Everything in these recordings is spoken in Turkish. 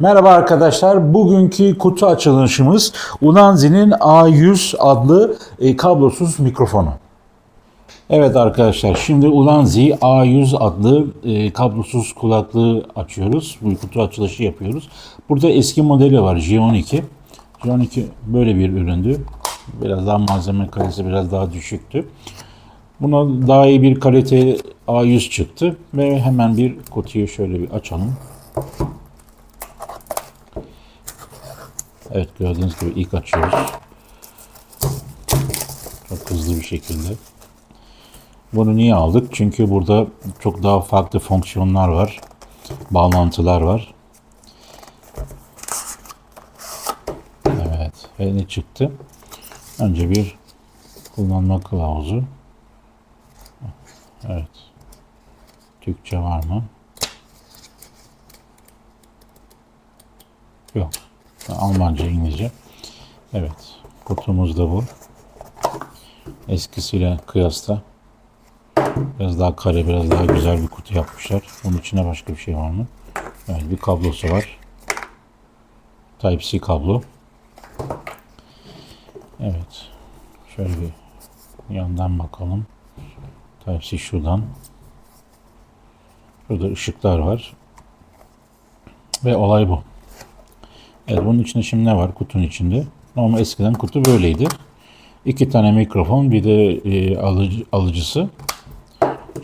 Merhaba arkadaşlar. Bugünkü kutu açılışımız Unanzi'nin A100 adlı e, kablosuz mikrofonu. Evet arkadaşlar şimdi Ulanzi A100 adlı e, kablosuz kulaklığı açıyoruz. Bu kutu açılışı yapıyoruz. Burada eski modeli var J12. J12 böyle bir üründü. Biraz daha malzeme kalitesi biraz daha düşüktü. Buna daha iyi bir kalite A100 çıktı ve hemen bir kutuyu şöyle bir açalım. Evet gördüğünüz gibi ilk açıyoruz. Çok hızlı bir şekilde. Bunu niye aldık? Çünkü burada çok daha farklı fonksiyonlar var. Bağlantılar var. Evet. Ve ne çıktı? Önce bir kullanma kılavuzu. Evet. Türkçe var mı? Yok. Almanca, İngilizce. Evet. Kutumuz da bu. Eskisiyle kıyasla biraz daha kare, biraz daha güzel bir kutu yapmışlar. Bunun içine başka bir şey var mı? Evet, bir kablosu var. Type-C kablo. Evet. Şöyle bir yandan bakalım. Type-C şuradan. Şurada ışıklar var. Ve olay bu. Evet bunun içinde şimdi ne var kutunun içinde? Normal eskiden kutu böyleydi. İki tane mikrofon bir de e, alıcı, alıcısı.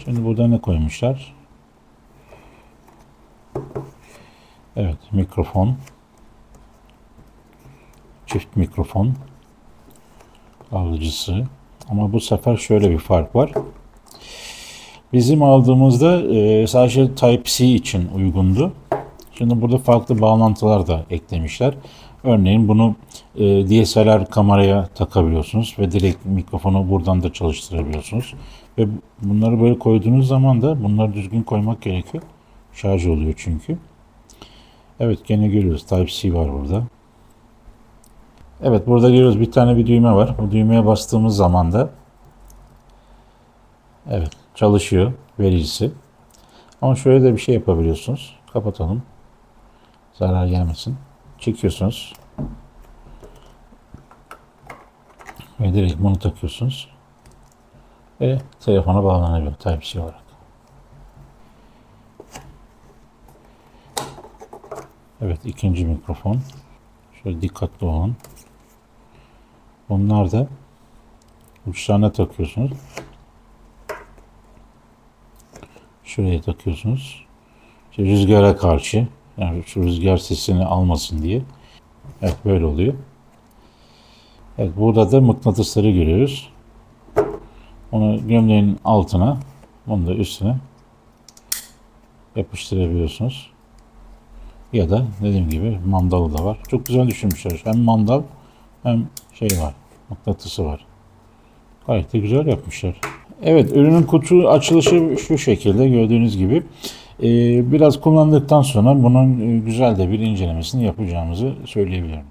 Şimdi burada ne koymuşlar? Evet mikrofon. Çift mikrofon. Alıcısı. Ama bu sefer şöyle bir fark var. Bizim aldığımızda e, sadece Type-C için uygundu. Şimdi burada farklı bağlantılar da eklemişler. Örneğin bunu e, DSLR kameraya takabiliyorsunuz ve direkt mikrofonu buradan da çalıştırabiliyorsunuz. Ve bunları böyle koyduğunuz zaman da bunları düzgün koymak gerekiyor. Şarj oluyor çünkü. Evet gene görüyoruz Type-C var burada. Evet burada görüyoruz bir tane bir düğme var. Bu düğmeye bastığımız zaman da evet çalışıyor vericisi. Ama şöyle de bir şey yapabiliyorsunuz. Kapatalım. Zarar gelmesin. Çekiyorsunuz. Ve direkt bunu takıyorsunuz. Ve telefona bağlanabiliyor Type-C olarak. Evet ikinci mikrofon. Şöyle dikkatli olun. Bunlar da uçlarına takıyorsunuz. Şuraya takıyorsunuz. İşte rüzgara karşı yani şu rüzgar sesini almasın diye. Evet böyle oluyor. Evet burada da mıknatısları görüyoruz. Onu gömleğin altına, bunu da üstüne yapıştırabiliyorsunuz. Ya da dediğim gibi mandalı da var. Çok güzel düşünmüşler. Hem mandal hem şey var. Mıknatısı var. Gayet de güzel yapmışlar. Evet ürünün kutu açılışı şu şekilde gördüğünüz gibi. Ee, biraz kullandıktan sonra bunun e, güzel de bir incelemesini yapacağımızı söyleyebilirim.